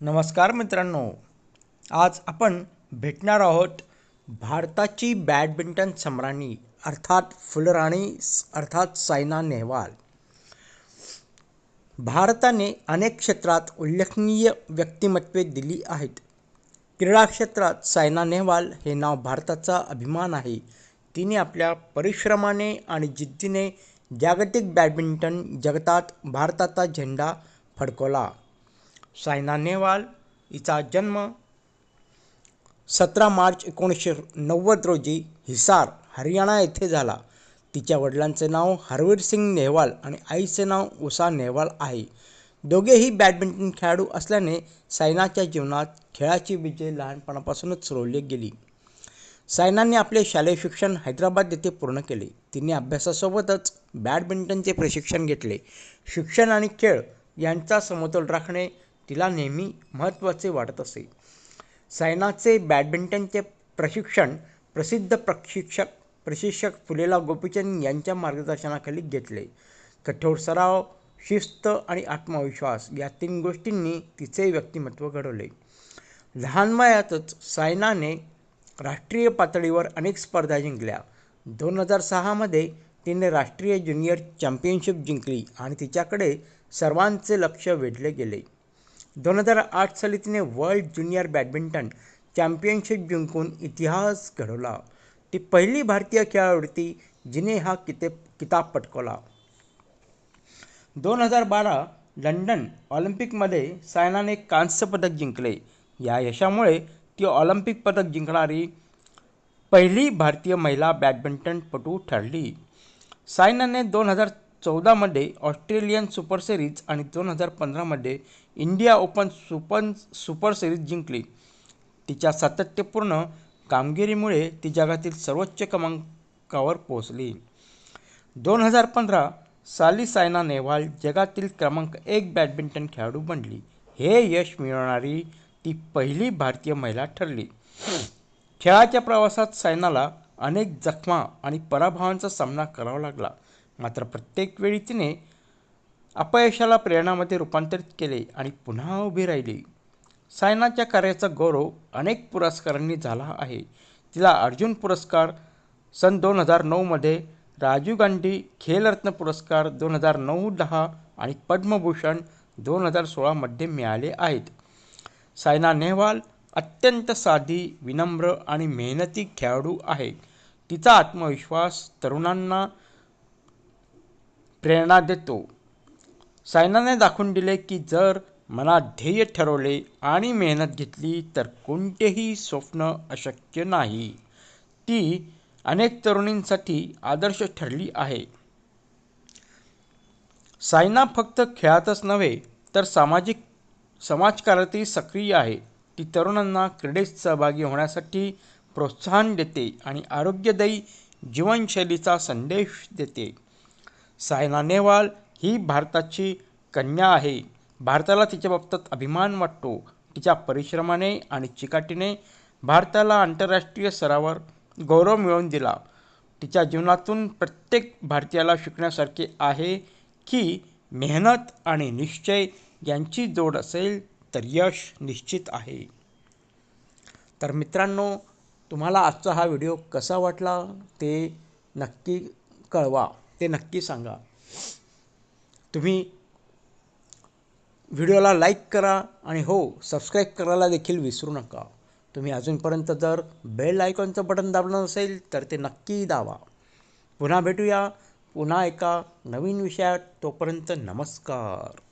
नमस्कार मित्रांनो. आज आपण भेटणार आहोत भारताची बॅडमिंटन सम्राणी अर्थात फुलराणी अर्थात सायना नेहवाल. भारताने अनेक क्षेत्रात उल्लेखनीय व्यक्तिमत्वे दिली आहेत. क्रीडा क्षेत्रात सायना नेहवाल हे नाव भारताचा अभिमान आहे. तिने आपल्या परिश्रमाने आणि जिद्दीने जागतिक बॅडमिंटन जगतात भारताचा झेंडा फडकवला. सायना नेहवाल हिचा जन्म सतरा मार्च एकोणीसशे नव्वद रोजी हिसार हरियाणा येथे झाला. तिच्या वडिलांचे नाव हरवीर सिंग नेहवाल आणि आईचे नाव उषा नेहवाल आहे. दोघेही बॅडमिंटन खेळाडू असल्याने सायनाच्या जीवनात खेळाची विजय लहानपणापासूनच रोवली गेली. सायनाने आपले शालेय शिक्षण हैदराबाद येथे पूर्ण केले. तिने अभ्यासासोबतच बॅडमिंटनचे प्रशिक्षण घेतले. शिक्षण आणि खेळ यांचा समतोल राखणे तिला नेहमी महत्त्वाचे वाटत असे. सायनाचे बॅडमिंटनचे प्रशिक्षण प्रसिद्ध प्रशिक्षक प्रशिक्षक फुलेला गोपीचंद यांच्या मार्गदर्शनाखाली घेतले. कठोर सराव शिस्त आणि आत्मविश्वास या तीन गोष्टींनी तिचे व्यक्तिमत्व घडवले. लहान वयातच सायनाने राष्ट्रीय पातळीवर अनेक स्पर्धा जिंकल्या. दोन हजार सहामध्ये तिने राष्ट्रीय ज्युनियर चॅम्पियनशिप जिंकली आणि तिच्याकडे सर्वांचे लक्ष वेधले गेले. दोन हजार आठ साली तिने वर्ल्ड ज्युनियर बॅडमिंटन चॅम्पियनशिप जिंकून इतिहास घडवला. ती पहिली भारतीय खेळाडू होती जिने हा किते किताब पटकवला. दोन हजार बारा लंडन ऑलिम्पिकमध्ये सायनाने कांस्य पदक जिंकले. या यशामुळे ती ऑलिम्पिक पदक जिंकणारी पहिली भारतीय महिला बॅडमिंटनपटू ठरली. सायनाने दोन हजार चौदामध्ये ऑस्ट्रेलियन सुपर सिरीज आणि दोन हजार पंधरामध्ये India open super super series जिंकली. तिच्या सातत्यपूर्ण कामगिरीमुळे ती जगातील सर्वोच्च क्रमांकावर पोहोचली. दोन हजार पंधरा साली सायना नेहवाल जगातील क्रमांक एक बॅडमिंटन खेळाडू बनली. हे यश मिळवणारी ती पहिली भारतीय महिला ठरली. खेळाच्या प्रवासात सायनाला अनेक जखमा आणि पराभवांचा सामना करावा लागला. मात्र प्रत्येक वेळी तिने अपयशाला प्रेरणामध्ये रूपांतरित केले आणि पुन्हा उभी राहिली. सायनाच्या कार्याचा गौरव अनेक पुरस्कारांनी झाला आहे. तिला अर्जुन पुरस्कार सन दोन हजार नऊमध्ये राजीव गांधी खेलरत्न पुरस्कार दोन हजार नऊ दहा आणि पद्मभूषण दोन हजार सोळामध्ये मिळाले आहेत. सायना नेहवाल अत्यंत साधी विनम्र आणि मेहनती खेळाडू आहे. तिचा आत्मविश्वास तरुणांना प्रेरणा देतो. सायनाने दाखवून दिले की जर मनात ध्येय ठरवले आणि मेहनत घेतली तर कोणतेही स्वप्न अशक्य नाही. ती अनेक तरुणींसाठी आदर्श ठरली आहे. सायना फक्त खेळातच नव्हे तर सामाजिक समाजकारातही सक्रिय आहे. ती तरुणांना क्रीडेत सहभागी होण्यासाठी प्रोत्साहन देते आणि आरोग्यदायी जीवनशैलीचा संदेश देते. सायना नेहवाल ही भारताची कन्या आहे. भारताला तिच्या बाबतीत अभिमान वाटतो. तिच्या परिश्रमाने आणि चिकाटीने भारताला आंतरराष्ट्रीय स्तरावर गौरव मिळवून दिला. तिच्या जीवनातून प्रत्येक भारतीयाला शिकण्यासारखे आहे की मेहनत आणि निश्चय यांची जोड असेल तर यश निश्चित आहे. तर मित्रांनो तुम्हाला आजचा हा व्हिडिओ कसा वाटला ते नक्की कळवा. ते नक्की सांगा. तुम्ही व्हिडिओला लाईक करा आणि हो सबस्क्राईब करायला देखील विसरू नका. तुम्ही अजूनपर्यंत जर बेल आयकॉनचं बटन दाबलं नसेल तर ते नक्की दावा पुन्हा भेटूया पुन्हा एका नवीन विषयात. तोपर्यंत नमस्कार.